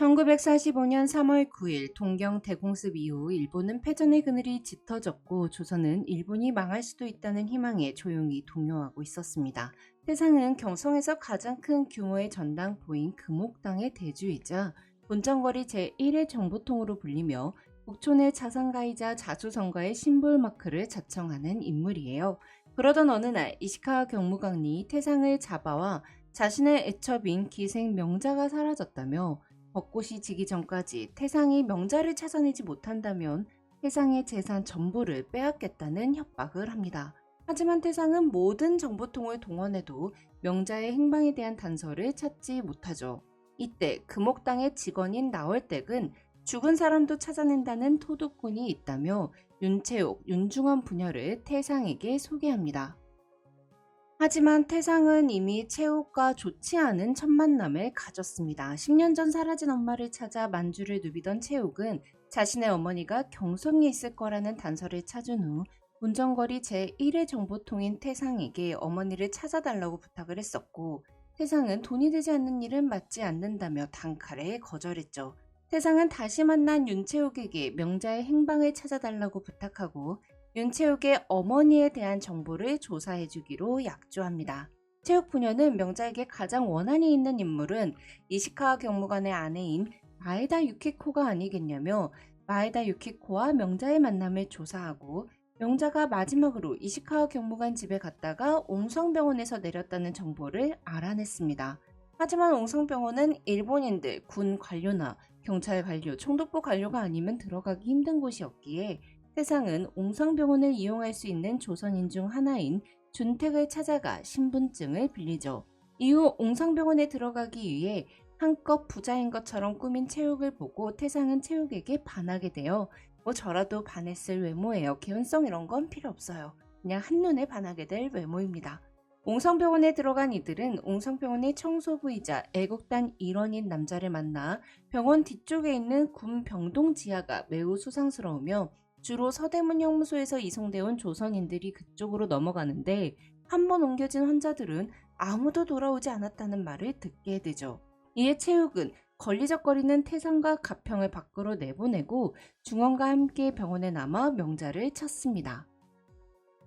1945년 3월 9일 동경 대공습 이후 일본은 패전의 그늘이 짙어졌고 조선은 일본이 망할 수도 있다는 희망에 조용히 동요하고 있었습니다. 태상은 경성에서 가장 큰 규모의 전당포인 금옥당의 대주이자 본정거리 제1의 정보통으로 불리며 북촌의 자산가이자 자수성가의 심볼 마크를 자청하는 인물이에요. 그러던 어느 날 이시카와 경무강리 태상을 잡아와 자신의 애첩인 기생 명자가 사라졌다며 벚꽃이 지기 전까지 태상이 명자를 찾아내지 못한다면 태상의 재산 전부를 빼앗겠다는 협박을 합니다. 하지만 태상은 모든 정보통을 동원해도 명자의 행방에 대한 단서를 찾지 못하죠. 이때 금옥당의 직원인 나월댁은 죽은 사람도 찾아낸다는 토독꾼이 있다며 윤채옥, 윤중원 부녀를 태상에게 소개합니다. 하지만 태상은 이미 채옥과 좋지 않은 첫 만남을 가졌습니다. 10년 전 사라진 엄마를 찾아 만주를 누비던 채옥은 자신의 어머니가 경성에 있을 거라는 단서를 찾은 후 운전거리 제1의 정보통인 태상에게 어머니를 찾아달라고 부탁을 했었고 태상은 돈이 되지 않는 일은 맞지 않는다며 단칼에 거절했죠. 태상은 다시 만난 윤채옥에게 명자의 행방을 찾아달라고 부탁하고 윤채욱의 어머니에 대한 정보를 조사해 주기로 약조합니다. 채욱 부녀는 명자에게 가장 원한이 있는 인물은 이시카와 경무관의 아내인 마에다 유키코가 아니겠냐며 마에다 유키코와 명자의 만남을 조사하고 명자가 마지막으로 이시카와 경무관 집에 갔다가 옹성병원에서 내렸다는 정보를 알아냈습니다. 하지만 옹성병원은 일본인들, 군 관료나 경찰 관료, 총독부 관료가 아니면 들어가기 힘든 곳이었기에 태상은 옹성병원을 이용할 수 있는 조선인 중 하나인 준택을 찾아가 신분증을 빌리죠. 이후 옹성병원에 들어가기 위해 한껏 부자인 것처럼 꾸민 체육을 보고 태상은 체육에게 반하게 되어 뭐 저라도 반했을 외모예요. 개운성 이런 건 필요 없어요. 그냥 한눈에 반하게 될 외모입니다. 옹성병원에 들어간 이들은 옹성병원의 청소부이자 애국단 일원인 남자를 만나 병원 뒤쪽에 있는 군 병동 지하가 매우 수상스러우며 주로 서대문 형무소에서 이송돼 온 조선인들이 그쪽으로 넘어가는데 한 번 옮겨진 환자들은 아무도 돌아오지 않았다는 말을 듣게 되죠. 이에 체육은 걸리적거리는 태상과 가평을 밖으로 내보내고 중원과 함께 병원에 남아 명자를 찾습니다.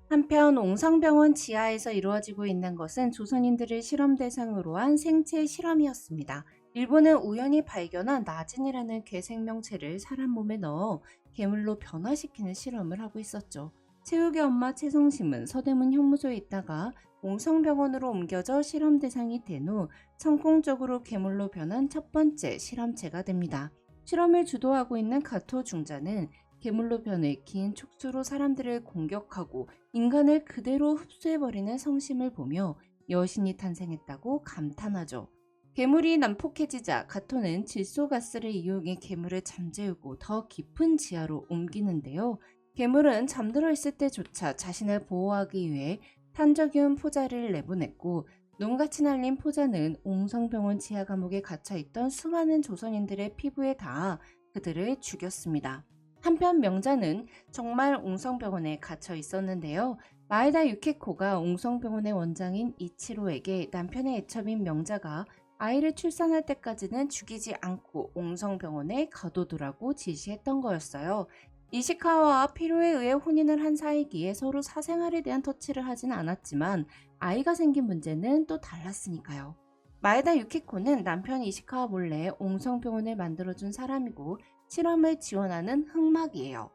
한편 옹성병원 지하에서 이루어지고 있는 것은 조선인들을 실험 대상으로 한 생체 실험이었습니다. 일본은 우연히 발견한 나진이라는 괴생명체를 사람 몸에 넣어 괴물로 변화시키는 실험을 하고 있었죠. 체육의 엄마 최성심은 서대문 형무소에 있다가 옹성병원으로 옮겨져 실험 대상이 된 후 성공적으로 괴물로 변한 첫 번째 실험체가 됩니다. 실험을 주도하고 있는 가토 중자는 괴물로 변해 긴 촉수로 사람들을 공격하고 인간을 그대로 흡수해버리는 성심을 보며 여신이 탄생했다고 감탄하죠. 괴물이 난폭해지자 가토는 질소가스를 이용해 괴물을 잠재우고 더 깊은 지하로 옮기는데요. 괴물은 잠들어 있을 때조차 자신을 보호하기 위해 탄저균 포자를 내보냈고 눈같이 날린 포자는 옹성병원 지하 감옥에 갇혀 있던 수많은 조선인들의 피부에 닿아 그들을 죽였습니다. 한편 명자는 정말 옹성병원에 갇혀 있었는데요. 마에다 유케코가 옹성병원의 원장인 이치로에게 남편의 애첩인 명자가 아이를 출산할 때까지는 죽이지 않고 옹성병원에 가둬두라고 지시했던 거였어요. 이시카와와 피로에 의해 혼인을 한 사이기에 서로 사생활에 대한 터치를 하진 않았지만 아이가 생긴 문제는 또 달랐으니까요. 마에다 유키코는 남편 이시카와 몰래 옹성병원을 만들어준 사람이고 실험을 지원하는 흑막이에요.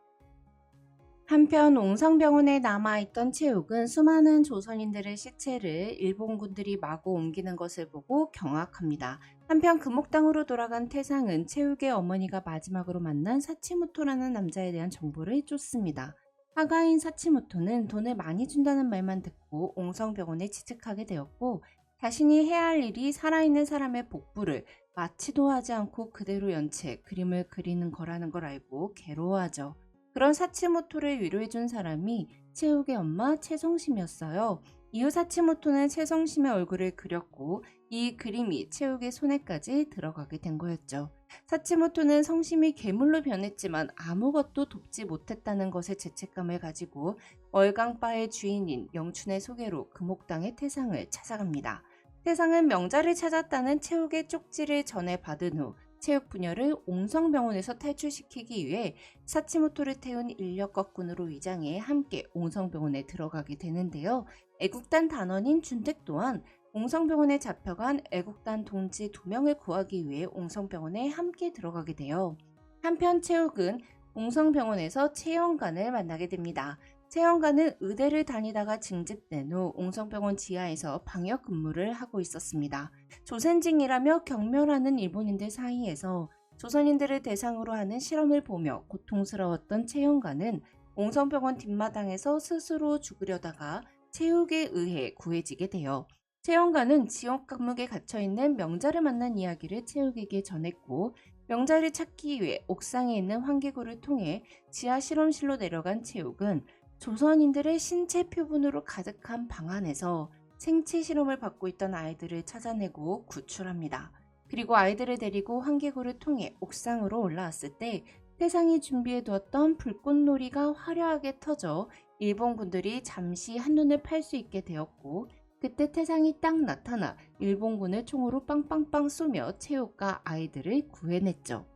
한편 옹성병원에 남아있던 체육은 수많은 조선인들의 시체를 일본군들이 마구 옮기는 것을 보고 경악합니다. 한편 금옥당으로 돌아간 태상은 체육의 어머니가 마지막으로 만난 사치무토라는 남자에 대한 정보를 쫓습니다. 하가인 사치무토는 돈을 많이 준다는 말만 듣고 옹성병원에 지책하게 되었고 자신이 해야 할 일이 살아있는 사람의 복부를 마치도 하지 않고 그대로 연채 그림을 그리는 거라는 걸 알고 괴로워하죠. 그런 사치모토를 위로해준 사람이 채욱의 엄마 최성심이었어요. 이후 사치모토는 최성심의 얼굴을 그렸고 이 그림이 채욱의 손에까지 들어가게 된 거였죠. 사치모토는 성심이 괴물로 변했지만 아무것도 돕지 못했다는 것에 죄책감을 가지고 월강바의 주인인 명춘의 소개로 금옥당의 태상을 찾아갑니다. 태상은 명자를 찾았다는 채욱의 쪽지를 전해 받은 후 체육 부녀를 옹성병원에서 탈출시키기 위해 사치모토를 태운 인력거꾼으로 위장해 함께 옹성병원에 들어가게 되는데요. 애국단 단원인 준택 또한 옹성병원에 잡혀간 애국단 동지 두 명을 구하기 위해 옹성병원에 함께 들어가게 돼요. 한편 체육은 옹성병원에서 채영관을 만나게 됩니다. 채영관은 의대를 다니다가 징집된 후 옹성병원 지하에서 방역 근무를 하고 있었습니다. 조센징이라며 경멸하는 일본인들 사이에서 조선인들을 대상으로 하는 실험을 보며 고통스러웠던 채영관은 옹성병원 뒷마당에서 스스로 죽으려다가 체육에 의해 구해지게 돼요. 채영관은 지옥 감옥에 갇혀있는 명자를 만난 이야기를 체육에게 전했고 명자를 찾기 위해 옥상에 있는 환기구를 통해 지하 실험실로 내려간 체육은 조선인들의 신체 표본으로 가득한 방 안에서 생체 실험을 받고 있던 아이들을 찾아내고 구출합니다. 그리고 아이들을 데리고 환기구를 통해 옥상으로 올라왔을 때 태상이 준비해 두었던 불꽃놀이가 화려하게 터져 일본군들이 잠시 한눈을 팔 수 있게 되었고 그때 태상이 딱 나타나 일본군을 총으로 빵빵빵 쏘며 체육과 아이들을 구해냈죠.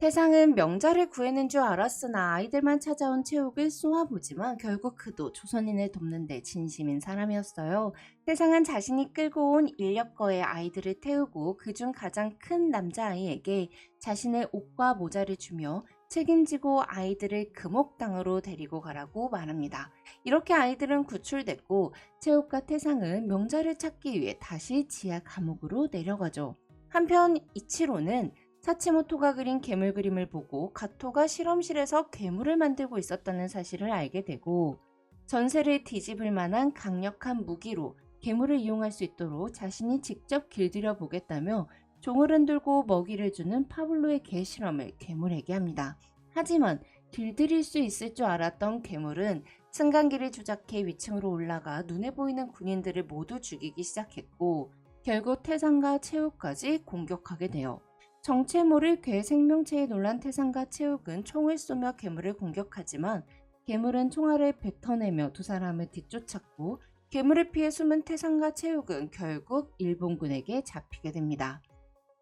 태상은 명자를 구해낸 줄 알았으나 아이들만 찾아온 체육을 쏘아보지만 결국 그도 조선인을 돕는 데 진심인 사람이었어요. 태상은 자신이 끌고 온 인력거의 아이들을 태우고 그중 가장 큰 남자아이에게 자신의 옷과 모자를 주며 책임지고 아이들을 금옥당으로 데리고 가라고 말합니다. 이렇게 아이들은 구출됐고 체육과 태상은 명자를 찾기 위해 다시 지하 감옥으로 내려가죠. 한편 이치로는 사치모토가 그린 괴물 그림을 보고 가토가 실험실에서 괴물을 만들고 있었다는 사실을 알게 되고 전세를 뒤집을 만한 강력한 무기로 괴물을 이용할 수 있도록 자신이 직접 길들여 보겠다며 종을 흔들고 먹이를 주는 파블로의 개 실험을 괴물에게 합니다. 하지만 길들일 수 있을 줄 알았던 괴물은 승강기를 조작해 위층으로 올라가 눈에 보이는 군인들을 모두 죽이기 시작했고 결국 태상과 체육까지 공격하게 돼요. 정체 모를 괴 생명체에 놀란 태상과 체육은 총을 쏘며 괴물을 공격하지만 괴물은 총알을 뱉어내며 두 사람을 뒤쫓았고 괴물을 피해 숨은 태상과 체육은 결국 일본군에게 잡히게 됩니다.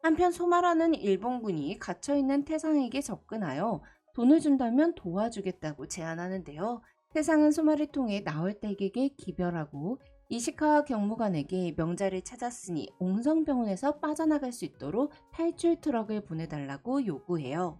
한편 소마라는 일본군이 갇혀있는 태상에게 접근하여 돈을 준다면 도와주겠다고 제안하는데요. 태상은 소마를 통해 나월댁에게 기별하고 이시카와 경무관에게 명자를 찾았으니 옹성병원에서 빠져나갈 수 있도록 탈출 트럭을 보내달라고 요구해요.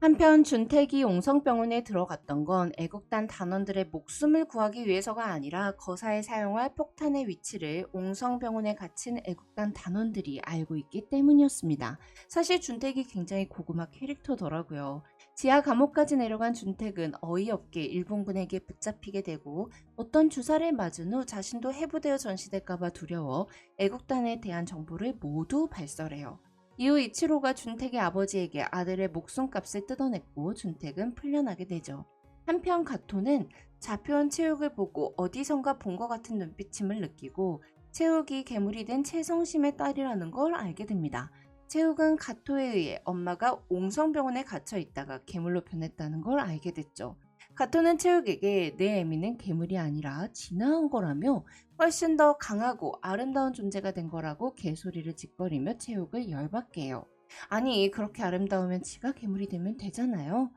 한편 준택이 옹성병원에 들어갔던 건 애국단 단원들의 목숨을 구하기 위해서가 아니라 거사에 사용할 폭탄의 위치를 옹성병원에 갇힌 애국단 단원들이 알고 있기 때문이었습니다. 사실 준택이 굉장히 고구마 캐릭터더라고요. 지하 감옥까지 내려간 준택은 어이없게 일본군에게 붙잡히게 되고 어떤 주사를 맞은 후 자신도 해부되어 전시될까봐 두려워 애국단에 대한 정보를 모두 발설해요. 이후 이치로가 준택의 아버지에게 아들의 목숨값을 뜯어냈고 준택은 풀려나게 되죠. 한편 가토는 잡혀온 체육을 보고 어디선가 본 것 같은 눈빛임을 느끼고 체육이 괴물이 된 최성심의 딸이라는 걸 알게 됩니다. 체육은 가토에 의해 엄마가 옹성병원에 갇혀 있다가 괴물로 변했다는 걸 알게 됐죠. 가토는 체육에게 내 애미는 괴물이 아니라 진화한 거라며 훨씬 더 강하고 아름다운 존재가 된 거라고 개소리를 짓거리며 체육을 열받게 해요. 아니 그렇게 아름다우면 지가 괴물이 되면 되잖아요.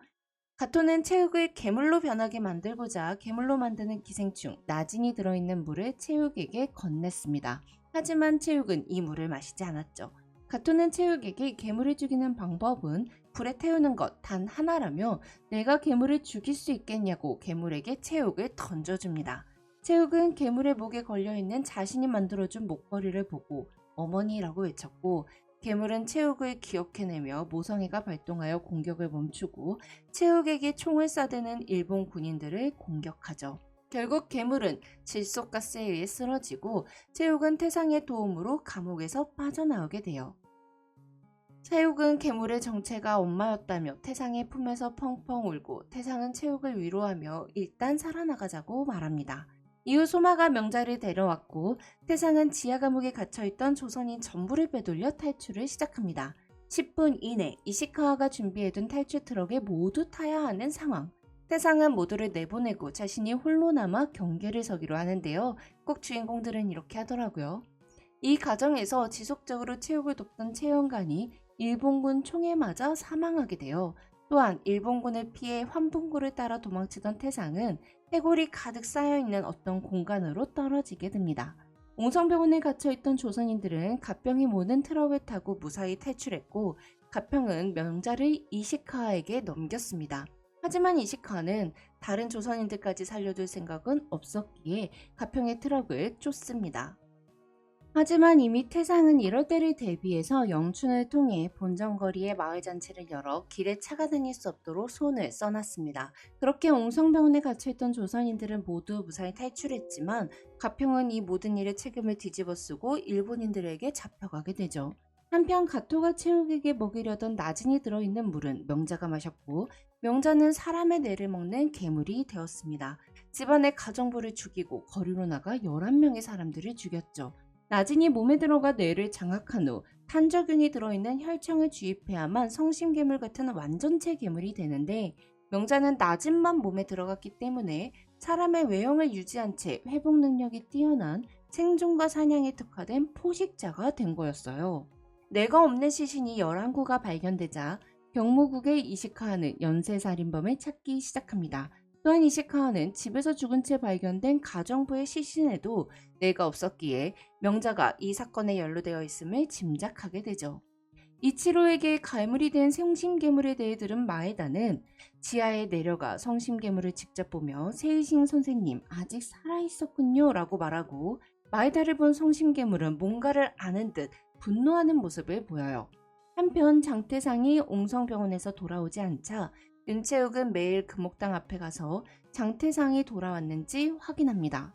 가토는 체육을 괴물로 변하게 만들고자 괴물로 만드는 기생충 나진이 들어있는 물을 체육에게 건넸습니다. 하지만 체육은 이 물을 마시지 않았죠. 가토는 체육에게 괴물을 죽이는 방법은 불에 태우는 것 단 하나라며 내가 괴물을 죽일 수 있겠냐고 괴물에게 체육을 던져줍니다. 체육은 괴물의 목에 걸려있는 자신이 만들어준 목걸이를 보고 어머니라고 외쳤고 괴물은 체육을 기억해내며 모성애가 발동하여 공격을 멈추고 체육에게 총을 쏴대는 일본 군인들을 공격하죠. 결국 괴물은 질소가스에 의해 쓰러지고 체육은 태상의 도움으로 감옥에서 빠져나오게 돼요. 체육은 괴물의 정체가 엄마였다며 태상의 품에서 펑펑 울고 태상은 체육을 위로하며 일단 살아나가자고 말합니다. 이후 소마가 명자를 데려왔고 태상은 지하 감옥에 갇혀있던 조선인 전부를 빼돌려 탈출을 시작합니다. 10분 이내 이시카와가 준비해둔 탈출 트럭에 모두 타야 하는 상황. 태상은 모두를 내보내고 자신이 홀로 남아 경계를 서기로 하는데요. 꼭 주인공들은 이렇게 하더라고요. 이 과정에서 지속적으로 체육을 돕던 채용관이 일본군 총에 맞아 사망하게 되어 또한 일본군을 피해 환풍구를 따라 도망치던 태상은 해골이 가득 쌓여있는 어떤 공간으로 떨어지게 됩니다. 옹성병원에 갇혀있던 조선인들은 갑병이 모는 트럭을 타고 무사히 탈출했고 갑병은 명자를 이시카에게 넘겼습니다. 하지만 이시카는 다른 조선인들까지 살려둘 생각은 없었기에 가평의 트럭을 쫓습니다. 하지만 이미 태상은 이럴 때를 대비해서 영춘을 통해 본정거리에 마을잔치를 열어 길에 차가 다닐 수 없도록 손을 써놨습니다. 그렇게 옹성병원에 갇혀있던 조선인들은 모두 무사히 탈출했지만 가평은 이 모든 일의 책임을 뒤집어쓰고 일본인들에게 잡혀가게 되죠. 한편 가토가 체육에게 먹이려던 나진이 들어있는 물은 명자가 마셨고 명자는 사람의 뇌를 먹는 괴물이 되었습니다. 집안의 가정부를 죽이고 거리로 나가 11명의 사람들을 죽였죠. 나진이 몸에 들어가 뇌를 장악한 후 탄저균이 들어있는 혈청을 주입해야만 성심괴물 같은 완전체 괴물이 되는데 명자는 나진만 몸에 들어갔기 때문에 사람의 외형을 유지한 채 회복 능력이 뛰어난 생존과 사냥에 특화된 포식자가 된 거였어요. 뇌가 없는 시신이 11구가 발견되자 경무국의 이시카하는 연쇄살인범을 찾기 시작합니다. 또한 이 시카와는 집에서 죽은 채 발견된 가정부의 시신에도 뇌가 없었기에 명자가 이 사건에 연루되어 있음을 짐작하게 되죠. 이치로에게 갈물이 된 성심괴물에 대해 들은 마에다는 지하에 내려가 성심괴물을 직접 보며 세이싱 선생님 아직 살아있었군요 라고 말하고 마에다를 본 성심괴물은 뭔가를 아는 듯 분노하는 모습을 보여요. 한편 장태상이 옹성병원에서 돌아오지 않자 윤채욱은 매일 금옥당 앞에 가서 장태상이 돌아왔는지 확인합니다.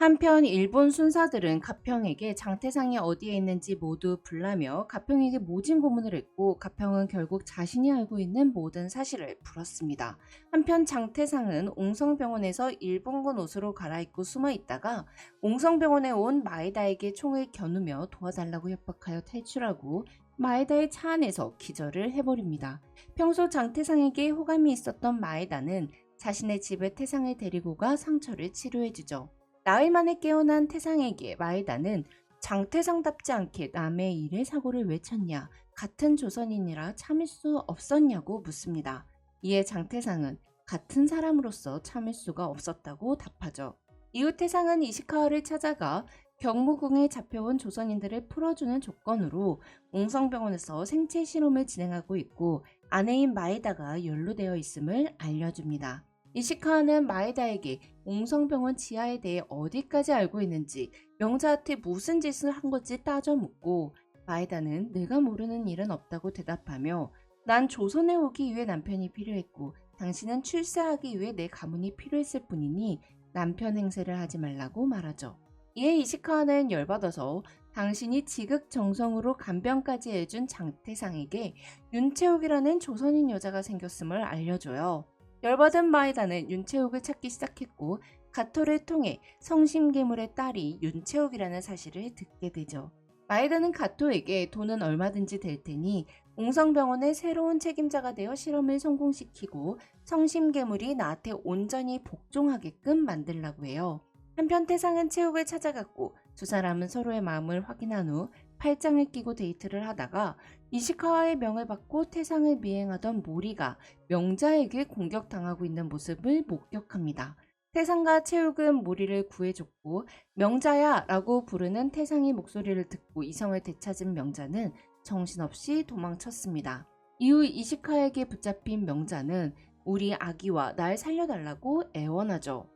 한편 일본 순사들은 가평에게 장태상이 어디에 있는지 모두 불라며 가평에게 모진 고문을 했고 가평은 결국 자신이 알고 있는 모든 사실을 풀었습니다. 한편 장태상은 옹성병원에서 일본군 옷으로 갈아입고 숨어 있다가 옹성병원에 온 마에다에게 총을 겨누며 도와달라고 협박하여 탈출하고 마에다의 차 안에서 기절을 해버립니다. 평소 장태상에게 호감이 있었던 마에다는 자신의 집에 태상을 데리고 가 상처를 치료해주죠. 나흘 만에 깨어난 태상에게 마에다는 장태상답지 않게 남의 일에 사고를 왜 쳤냐, 같은 조선인이라 참을 수 없었냐고 묻습니다. 이에 장태상은 같은 사람으로서 참을 수가 없었다고 답하죠. 이후 태상은 이시카와를 찾아가 경무궁에 잡혀온 조선인들을 풀어주는 조건으로 옹성병원에서 생체 실험을 진행하고 있고 아내인 마에다가 연루되어 있음을 알려줍니다. 이시카와는 마에다에게 옹성병원 지하에 대해 어디까지 알고 있는지 명자한테 무슨 짓을 한 건지 따져 묻고 마에다는 내가 모르는 일은 없다고 대답하며 난 조선에 오기 위해 남편이 필요했고 당신은 출세하기 위해 내 가문이 필요했을 뿐이니 남편 행세를 하지 말라고 말하죠. 이에 이시카와는 열받아서 당신이 지극정성으로 간병까지 해준 장태상에게 윤채욱이라는 조선인 여자가 생겼음을 알려줘요. 열받은 마에다는 윤채욱을 찾기 시작했고 가토를 통해 성심괴물의 딸이 윤채욱이라는 사실을 듣게 되죠. 마에다는 가토에게 돈은 얼마든지 될 테니 옹성병원의 새로운 책임자가 되어 실험을 성공시키고 성심괴물이 나한테 온전히 복종하게끔 만들라고 해요. 한편 태상은 채욱을 찾아갔고 두 사람은 서로의 마음을 확인한 후 팔짱을 끼고 데이트를 하다가 이시카와의 명을 받고 태상을 미행하던 모리가 명자에게 공격당하고 있는 모습을 목격합니다. 태상과 채욱은 모리를 구해줬고 명자야 라고 부르는 태상의 목소리를 듣고 이성을 되찾은 명자는 정신없이 도망쳤습니다. 이후 이시카에게 붙잡힌 명자는 우리 아기와 날 살려달라고 애원하죠.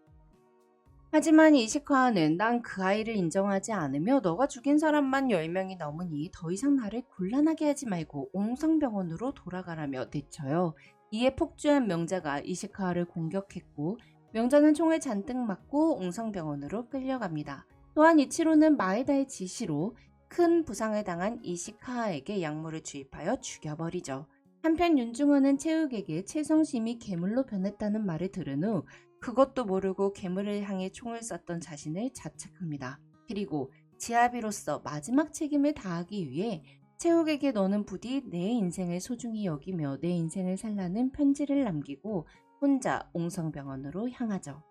하지만 이시카와는 난 그 아이를 인정하지 않으며 너가 죽인 사람만 10명이 넘으니 더 이상 나를 곤란하게 하지 말고 옹성병원으로 돌아가라며 내쳐요. 이에 폭주한 명자가 이시카와를 공격했고 명자는 총을 잔뜩 맞고 옹성병원으로 끌려갑니다. 또한 이치로는 마에다의 지시로 큰 부상을 당한 이시카와에게 약물을 주입하여 죽여버리죠. 한편 윤중원은 채욱에게 채성심이 괴물로 변했다는 말을 들은 후 그것도 모르고 괴물을 향해 총을 쐈던 자신을 자책합니다. 그리고 지아비로서 마지막 책임을 다하기 위해 채욱에게 너는 부디 내 인생을 소중히 여기며 내 인생을 살라는 편지를 남기고 혼자 옹성병원으로 향하죠.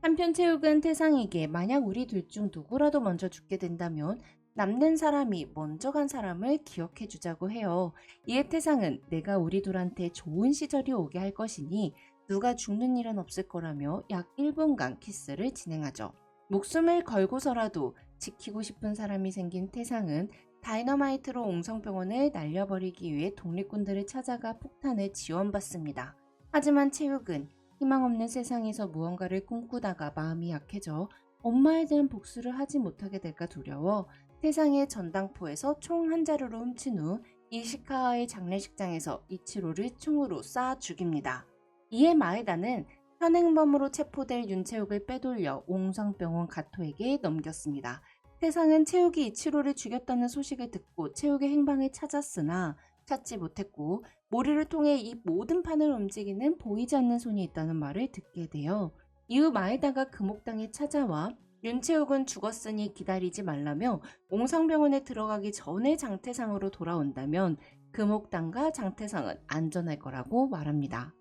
한편 채욱은 태상에게 만약 우리 둘 중 누구라도 먼저 죽게 된다면 남는 사람이 먼저 간 사람을 기억해 주자고 해요. 이에 태상은 내가 우리 둘한테 좋은 시절이 오게 할 것이니 누가 죽는 일은 없을 거라며 약 1분간 키스를 진행하죠. 목숨을 걸고서라도 지키고 싶은 사람이 생긴 태상은 다이너마이트로 옹성병원을 날려버리기 위해 독립군들을 찾아가 폭탄을 지원받습니다. 하지만 체육은 희망 없는 세상에서 무언가를 꿈꾸다가 마음이 약해져 엄마에 대한 복수를 하지 못하게 될까 두려워 태상의 전당포에서 총 한 자루로 훔친 후 이시카와의 장례식장에서 이치로를 총으로 쏴 죽입니다. 이에 마에다는 현행범으로 체포될 윤채욱을 빼돌려 옹성병원 가토에게 넘겼습니다. 태상은 채욱이 이치로를 죽였다는 소식을 듣고 채욱의 행방을 찾았으나 찾지 못했고 모리를 통해 이 모든 판을 움직이는 보이지 않는 손이 있다는 말을 듣게 돼요. 이후 마에다가 금옥당에 찾아와 윤채욱은 죽었으니 기다리지 말라며 옹성병원에 들어가기 전에 장태상으로 돌아온다면 금옥당과 장태상은 안전할 거라고 말합니다.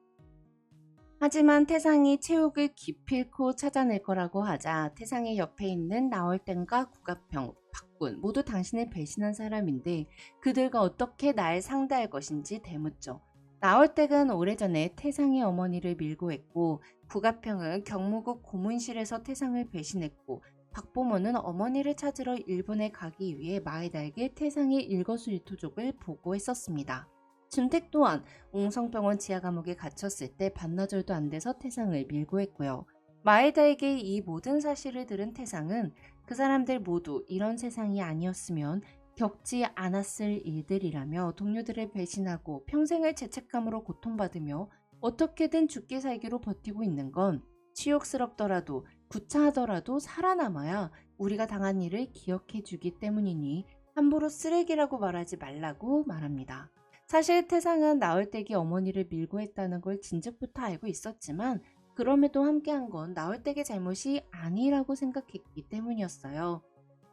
하지만 태상이 채욱을 기필코 찾아낼 거라고 하자 태상의 옆에 있는 나월땡과 구가평, 박군 모두 당신을 배신한 사람인데 그들과 어떻게 날 상대할 것인지 대묻죠. 나월땡은 오래전에 태상의 어머니를 밀고 했고 구가평은 경무국 고문실에서 태상을 배신했고 박보모는 어머니를 찾으러 일본에 가기 위해 마에다에게 태상의 일거수일투족을 보고했었습니다. 준택 또한 옹성병원 지하 감옥에 갇혔을 때 반나절도 안 돼서 태상을 밀고 했고요. 마에다에게 이 모든 사실을 들은 태상은 그 사람들 모두 이런 세상이 아니었으면 겪지 않았을 일들이라며 동료들을 배신하고 평생을 죄책감으로 고통받으며 어떻게든 죽기 살기로 버티고 있는 건 치욕스럽더라도 구차하더라도 살아남아야 우리가 당한 일을 기억해 주기 때문이니 함부로 쓰레기라고 말하지 말라고 말합니다. 사실 태상은 나올댁이 어머니를 밀고 했다는 걸 진즉부터 알고 있었지만 그럼에도 함께한 건 나올댁의 잘못이 아니라고 생각했기 때문이었어요.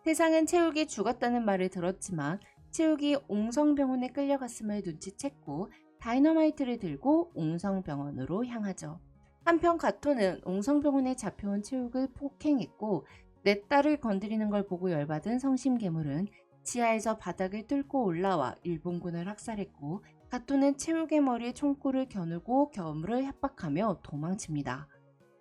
태상은 채욱이 죽었다는 말을 들었지만 채욱이 옹성병원에 끌려갔음을 눈치챘고 다이너마이트를 들고 옹성병원으로 향하죠. 한편 가토는 옹성병원에 잡혀온 채욱을 폭행했고 내 딸을 건드리는 걸 보고 열받은 성심괴물은 지하에서 바닥을 뚫고 올라와 일본군을 학살했고 가토는 채욱의 머리에 총구를 겨누고 겨물을 협박하며 도망칩니다.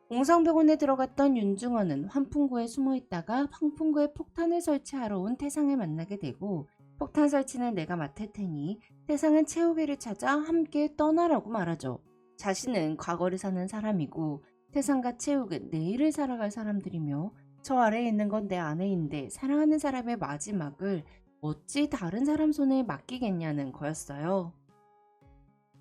옹성병원에 들어갔던 윤중원은 환풍구에 숨어있다가 환풍구에 폭탄을 설치하러 온 태상을 만나게 되고 폭탄 설치는 내가 맡을 테니 태상은 채욱이를 찾아 함께 떠나라고 말하죠. 자신은 과거를 사는 사람이고 태상과 채욱은 내일을 살아갈 사람들이며 저 아래에 있는 건 내 아내인데 사랑하는 사람의 마지막을 어찌 다른 사람 손에 맡기겠냐는 거였어요.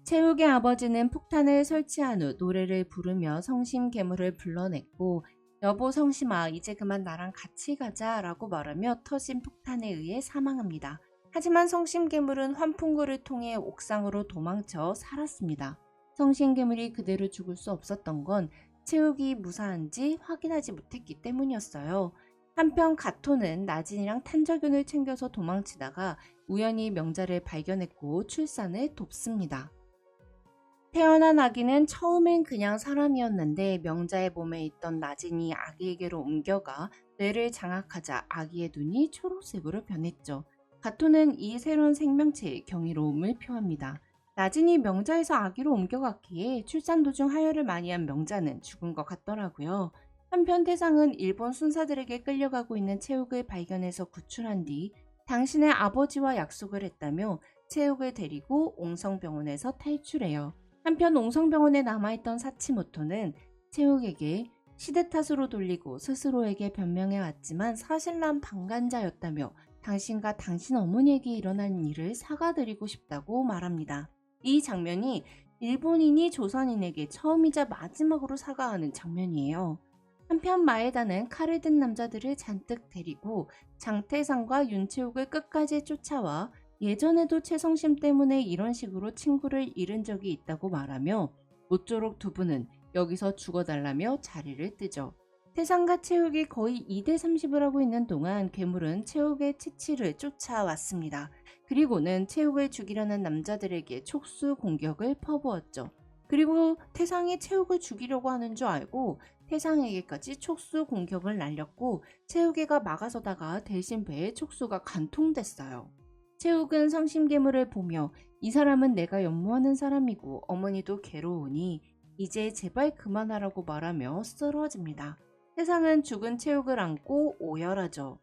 채욱의 아버지는 폭탄을 설치한 후 노래를 부르며 성심 괴물을 불러냈고 여보 성심아 이제 그만 나랑 같이 가자 라고 말하며 터진 폭탄에 의해 사망합니다. 하지만 성심 괴물은 환풍구를 통해 옥상으로 도망쳐 살았습니다. 성심 괴물이 그대로 죽을 수 없었던 건 채욱이 무사한지 확인하지 못했기 때문이었어요. 한편 가토는 나진이랑 탄저균을 챙겨서 도망치다가 우연히 명자를 발견했고 출산을 돕습니다. 태어난 아기는 처음엔 그냥 사람이었는데 명자의 몸에 있던 나진이 아기에게로 옮겨가 뇌를 장악하자 아기의 눈이 초록색으로 변했죠. 가토는 이 새로운 생명체의 경이로움을 표합니다. 나진이 명자에서 아기로 옮겨갔기에 출산 도중 하혈을 많이 한 명자는 죽은 것 같더라고요. 한편 태상은 일본 순사들에게 끌려가고 있는 채욱을 발견해서 구출한 뒤 당신의 아버지와 약속을 했다며 채욱을 데리고 옹성병원에서 탈출해요. 한편 옹성병원에 남아있던 사치모토는 채욱에게 시대 탓으로 돌리고 스스로에게 변명해 왔지만 사실 난 방관자였다며 당신과 당신 어머니에게 일어난 일을 사과드리고 싶다고 말합니다. 이 장면이 일본인이 조선인에게 처음이자 마지막으로 사과하는 장면이에요. 한편 마에다는 칼을 든 남자들을 잔뜩 데리고 장태상과 윤채욱을 끝까지 쫓아와 예전에도 최성심 때문에 이런 식으로 친구를 잃은 적이 있다고 말하며 모쪼록 두 분은 여기서 죽어달라며 자리를 뜨죠. 태상과 채욱이 거의 2대 30을 하고 있는 동안 괴물은 채욱의 치치를 쫓아왔습니다. 그리고는 채욱을 죽이려는 남자들에게 촉수 공격을 퍼부었죠. 그리고 태상이 채욱을 죽이려고 하는 줄 알고 태상에게까지 촉수 공격을 날렸고 채욱이가 막아서다가 대신 배에 촉수가 간통됐어요. 채욱은 성심괴물을 보며 이 사람은 내가 연모하는 사람이고 어머니도 괴로우니 이제 제발 그만하라고 말하며 쓰러집니다. 태상은 죽은 채욱을 안고 오열하죠.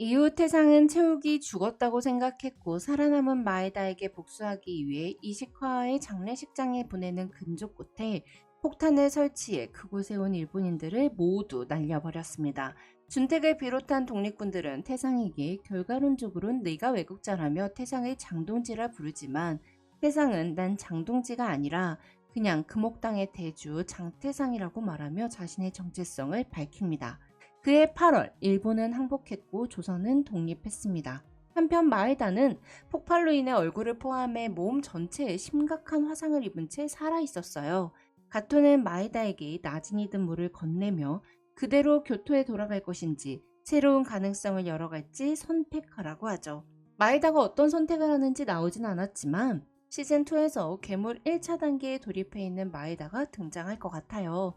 이후 태상은 채욱이 죽었다고 생각했고 살아남은 마에다에게 복수하기 위해 이시카와의 장례식장에 보내는 근조 끝에 폭탄을 설치해 그곳에 온 일본인들을 모두 날려버렸습니다. 준택을 비롯한 독립군들은 태상에게 결과론적으로는 네가 외국자라며 태상을 장동지라 부르지만 태상은 난 장동지가 아니라 그냥 금옥당의 대주 장태상이라고 말하며 자신의 정체성을 밝힙니다. 그해 8월 일본은 항복했고 조선은 독립했습니다. 한편 마에다는 폭발로 인해 얼굴을 포함해 몸 전체에 심각한 화상을 입은 채 살아 있었어요. 가토는 마에다에게 나진이든 물을 건네며 그대로 교토에 돌아갈 것인지 새로운 가능성을 열어갈지 선택하라고 하죠. 마에다가 어떤 선택을 하는지 나오진 않았지만 시즌2에서 괴물 1차 단계에 돌입해 있는 마에다가 등장할 것 같아요.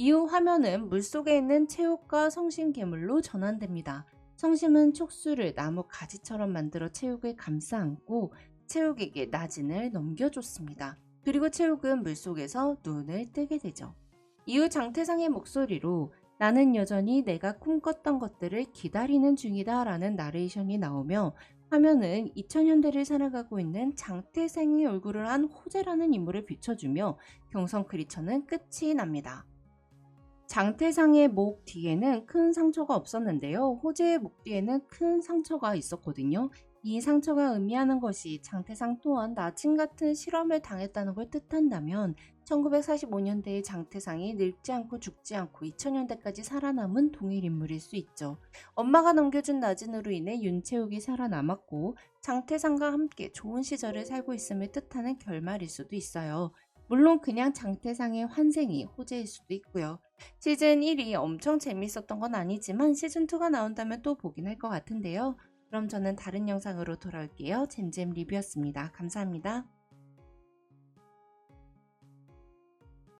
이후 화면은 물속에 있는 체육과 성심 괴물로 전환됩니다. 성심은 촉수를 나무 가지처럼 만들어 체육을 감싸 안고 체육에게 나진을 넘겨줬습니다. 그리고 체육은 물속에서 눈을 뜨게 되죠. 이후 장태상의 목소리로 나는 여전히 내가 꿈꿨던 것들을 기다리는 중이다 라는 나레이션이 나오며 화면은 2000년대를 살아가고 있는 장태생의 얼굴을 한 호재라는 인물을 비춰주며 경성 크리처는 끝이 납니다. 장태상의 목 뒤에는 큰 상처가 없었는데요. 호재의 목 뒤에는 큰 상처가 있었거든요. 이 상처가 의미하는 것이 장태상 또한 나침 같은 실험을 당했다는 걸 뜻한다면 1945년대의 장태상이 늙지 않고 죽지 않고 2000년대까지 살아남은 동일 인물일 수 있죠. 엄마가 넘겨준 나진으로 인해 윤채욱이 살아남았고 장태상과 함께 좋은 시절을 살고 있음을 뜻하는 결말일 수도 있어요. 물론 그냥 장태상의 환생이 호재일 수도 있고요. 시즌 1이 엄청 재밌었던 건 아니지만 시즌 2가 나온다면 또 보긴 할 것 같은데요. 그럼 저는 다른 영상으로 돌아올게요. 잼잼 리뷰였습니다. 감사합니다.